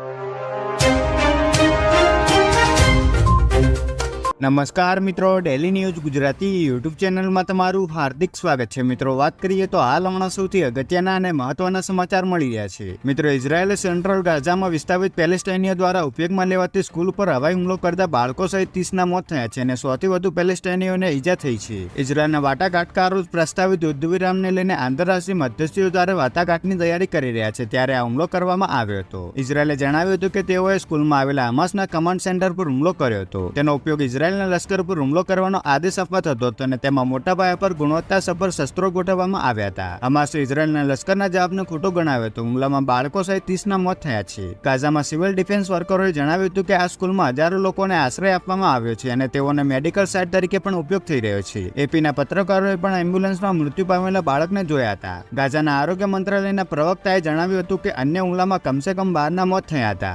you. નમસ્કાર મિત્રો daily news Gujarati YouTube ચેનલમાં તમારું હાર્દિક સ્વાગત છે. મિત્રો, વાત કરીએ તો હાલ હમણાં સૌથી અગત્યના અને મહત્વના સમાચાર મળી રહ્યા છે. મિત્રો, ઇઝરાયેલે સેન્ટ્રલ ગાઝામાં વિસ્થાપિત પેલેસ્ટાઇનીઓ દ્વારા ઉપયોગમાં લેવાતી સ્કૂલ પર હવાઈ હુમલો કરતા બાળકો સહિત ત્રીસના મોત થયા છે અને સૌથી વધુ પેલેસ્ટાઇનીઓને ઈજા થઈ છે. ઇઝરાયેલના વાટાઘાટકારો પ્રસ્તાવિત યુદ્ધવિરામને લઈને આંતરરાષ્ટ્રીય મધ્યસ્થીઓ દ્વારા વાટાઘાટની તૈયારી કરી રહ્યા છે ત્યારે આ હુમલો કરવામાં આવ્યો હતો. ઇઝરાયેલે જણાવ્યું હતું કે તેઓએ સ્કૂલમાં આવેલા હમાસના કમાન્ડ સેન્ટર પર હુમલો કર્યો હતો. તેનો ઉપયોગ ઇઝરાયેલના લશ્કર પર હુમલો કરવાનો આદેશ અપાતો હતો અને તેમાં મોટા પાયા પર ગુણવત્તાસભર શસ્ત્રો ગોઠવવામાં આવ્યા હતા. હમાસે ઇઝરાયેલના લશ્કરના જવાબને ખોટો ગણાવ્યો હતો. હુમલામાં બાળકો સહિત ત્રીસના મોત થયા છે. ગાઝામાં સિવિલ ડિફેન્સ વર્કરોએ જણાવ્યું હતું કે આ સ્કૂલમાં હજારો લોકોને આશ્રય આપવામાં આવ્યો છે અને તેઓને મેડિકલ સાઇટ તરીકે પણ ઉપયોગ થઈ રહ્યો છે. એપીના પત્રકારોએ પણ એમ્બ્યુલન્સમાં મૃત્યુ પામેલા બાળકને જોયા હતા. ગાઝાના આરોગ્ય મંત્રાલયના પ્રવક્તાએ જણાવ્યું હતું કે અન્ય હુમલામાં કમસે કમ બારના મોત થયા હતા.